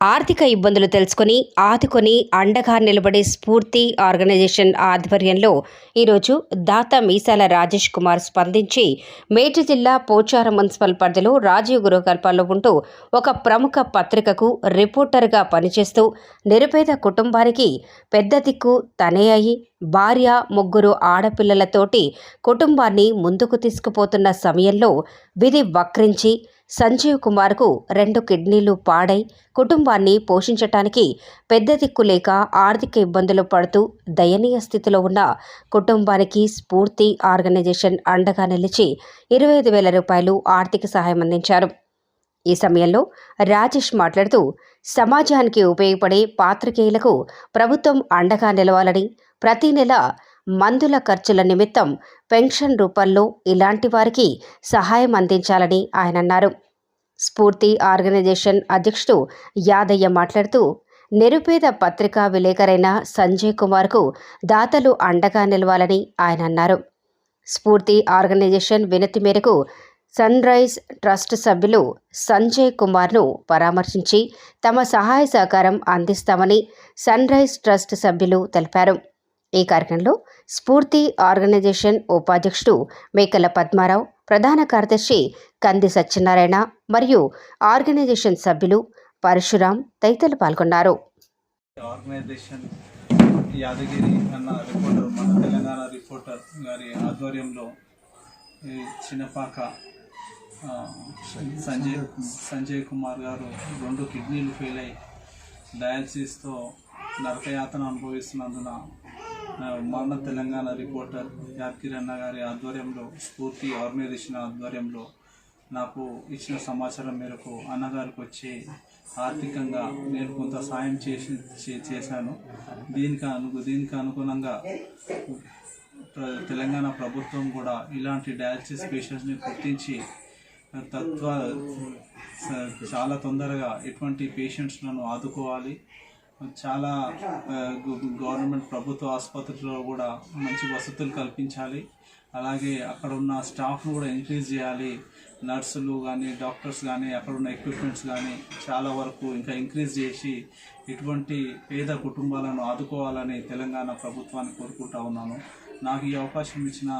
ఆర్థిక ఇబ్బందులు తెలుసుకొని ఆదుకొని అండగా నిలబడే స్ఫూర్తి ఆర్గనైజేషన్ ఆధ్వర్యంలో ఈరోజు దాత మీసాల రాజేష్ కుమార్ స్పందించి మేడ్చల్ జిల్లా పోచారం మున్సిపల్ పరిధిలో రాజీవ్ గృహకల్పాల్లో ఉంటూ ఒక ప్రముఖ పత్రికకు రిపోర్టర్గా పనిచేస్తూ నిరుపేద కుటుంబానికి పెద్ద దిక్కు తనే అయి భార్య ముగ్గురు ఆడపిల్లలతోటి కుటుంబాన్ని ముందుకు తీసుకుపోతున్న సమయంలో విధి వక్రించి సంజీవ్ కుమార్కు రెండు కిడ్నీలు పాడై కుటుంబాన్ని పోషించటానికి పెద్ద దిక్కు లేక ఆర్థిక ఇబ్బందులు పడుతూ దయనీయ స్థితిలో ఉన్న కుటుంబానికి స్ఫూర్తి ఆర్గనైజేషన్ అండగా నిలిచి ఇరవై ఐదు వేల రూపాయలు ఆర్థిక సహాయం అందించారు. ఈ సమయంలో రాజేష్ మాట్లాడుతూ సమాజానికి ఉపయోగపడే పాత్రికేయులకు ప్రభుత్వం అండగా నిలవాలని ప్రతి నెల మందుల ఖర్చుల నిమిత్తం పెన్షన్ రూపంలో ఇలాంటి వారికి సహాయం అందించాలని ఆయన అన్నారు. స్ఫూర్తి ఆర్గనైజేషన్ అధ్యక్షుడు యాదయ్య మాట్లాడుతూ నిరుపేద పత్రికా విలేకరైన సంజయ్ కుమార్కు దాతలు అండగా నిలవాలని ఆయన అన్నారు. స్ఫూర్తి ఆర్గనైజేషన్ వినతి మేరకు సన్ రైజ్ ట్రస్ట్ సభ్యులు సంజయ్ కుమార్ను పరామర్శించి తమ సహాయ సహకారం అందిస్తామని సన్ రైజ్ ట్రస్ట్ సభ్యులు తెలిపారు. ఈ కార్యక్రమంలో స్ఫూర్తి ఆర్గనైజేషన్ ఉపాధ్యక్షుడు మేకల పద్మారావు ప్రధాన కార్యదర్శి కంది సత్యనారాయణ మరియు ఆర్గనైజేషన్ సభ్యులు పరశురాం తదితరులు పాల్గొన్నారు. ఆర్గనైజేషన్ యాదగిరి అన్న రిపోర్టర్ మన తెలంగాణ రిపోర్టర్ గారి ఆధ్వర్యంలో చిన్నపాక సంజయ్ సంజయ్ కుమార్ గారు రెండు కిడ్నీలు ఫెయిల్ అయి డయాలసిస్తో నరకయాతన అనుభవిస్తున్నందున మన తెలంగాణ రిపోర్టర్ యాద్గిరి అన్న గారి ఆధ్వర్యంలో స్ఫూర్తి ఆర్గనైజేషన్ ఆధ్వర్యంలో నాకు ఇచ్చిన సమాచారం మేరకు అన్నగారికి వచ్చి ఆర్థికంగా నేను కొంత సాయం చేసి చే- చేశాను. దీనికి అను దీనికి అనుగుణంగా తెలంగాణ ప్రభుత్వం కూడా ఇలాంటి డయాలసిస్ పేషెంట్స్ని గుర్తించి తత్వ స- చాలా తొందరగా ఎటువంటి పేషెంట్స్లను ఆదుకోవాలి. చాలా గవర్నమెంట్ ప్రభుత్వ ఆసుపత్రుల్లో కూడా మంచి వసతులు కల్పించాలి. అలాగే అక్కడ ఉన్న స్టాఫ్ను కూడా ఇంక్రీజ్ చేయాలి. నర్సులు కానీ డాక్టర్స్ కానీ అక్కడ ఉన్న ఎక్విప్మెంట్స్ కానీ చాలా వరకు ఇంకా ఇంక్రీజ్ చేసి ఇటువంటి పేద కుటుంబాలను ఆదుకోవాలని తెలంగాణ ప్రభుత్వాన్ని కోరుకుంటా ఉన్నాను. నాకు ఈ అవకాశం ఇచ్చిన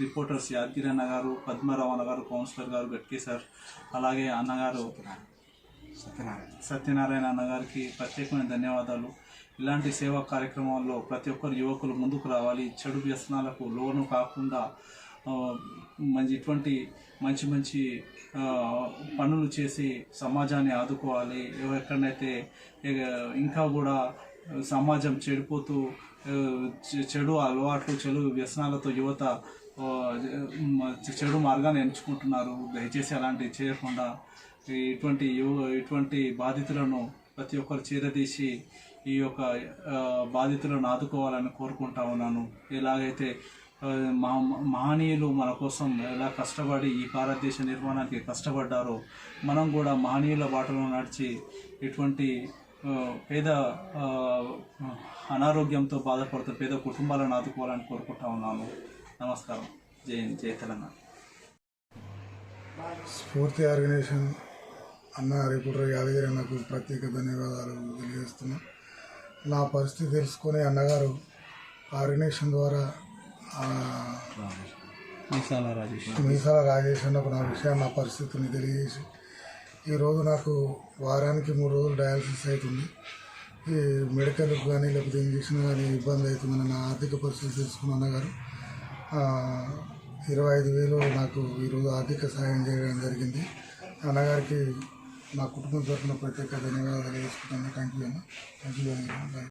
రిపోర్టర్స్ యాదగిరి అన్న గారు పద్మరావు అన్న గారు కౌన్సిలర్ గారు గట్కే సార్ అలాగే అన్నగారు సత్యనారాయణ. సత్యనారాయణ అన్నగారికి ప్రత్యేకమైన ధన్యవాదాలు. ఇలాంటి సేవా కార్యక్రమాల్లో ప్రతి ఒక్కరు యువకులు ముందుకు రావాలి. చెడు వ్యసనాలకు లోను కాకుండా మంచి ఇటువంటి మంచి మంచి పనులు చేసి సమాజాన్ని ఆదుకోవాలి. ఎక్కడైతే ఇంకా కూడా సమాజం చెడిపోతూ చె- చెడు అలవాట్లు చెడు వ్యసనాలతో యువత చెడు మార్గాన్ని ఎంచుకుంటున్నారు. దయచేసి అలాంటివి చేయకుండా ఇటువంటి ఇటువంటి బాధితులను ప్రతి ఒక్కరు చేరదీసి ఈ యొక్క బాధితులను ఆదుకోవాలని కోరుకుంటా ఉన్నాను. ఎలాగైతే మహా మహనీయులు మన కోసం ఎలా కష్టపడి ఈ భారతదేశ నిర్మాణానికి కష్టపడ్డారో మనం కూడా మహనీయుల బాటలో నడిచి ఇటువంటి పేద అనారోగ్యంతో బాధపడుతున్న పేద కుటుంబాలను ఆదుకోవాలని కోరుకుంటా ఉన్నాను. నమస్కారం. జై జయ జై తెలంగాణ. స్ఫూర్తి ఆర్గనైజేషన్ అన్న రిపోర్టర్ యాదగిరి అన్నకు ప్రత్యేక ధన్యవాదాలు తెలియజేస్తున్నా. నా పరిస్థితి తెలుసుకొని అన్నగారు ఆర్గనైజేషన్ ద్వారా ఆ, మీసాల రాజేష్. మీసాల రాజేష్ అన్నకు నా విషయాన్ని నా పరిస్థితిని తెలియజేసి ఈరోజు నాకు వారానికి మూడు రోజులు డయాలసిస్ అవుతుంది. ఈ మెడికల్ కానీ లేకపోతే ఇంజక్షన్ కానీ ఇబ్బంది అవుతుందని నా ఆర్థిక పరిస్థితి తెలుసుకున్న అన్నగారు ఇరవై ఐదు వేలు నాకు ఈరోజు ఆర్థిక సహాయం చేయడం జరిగింది. అన్నగారికి నా కుటుంబం తరఫున ప్రత్యేక ధన్యవాదాలు తెలుసుకుంటాను థ్యాంక్ యూ అన్న థ్యాంక్ యూ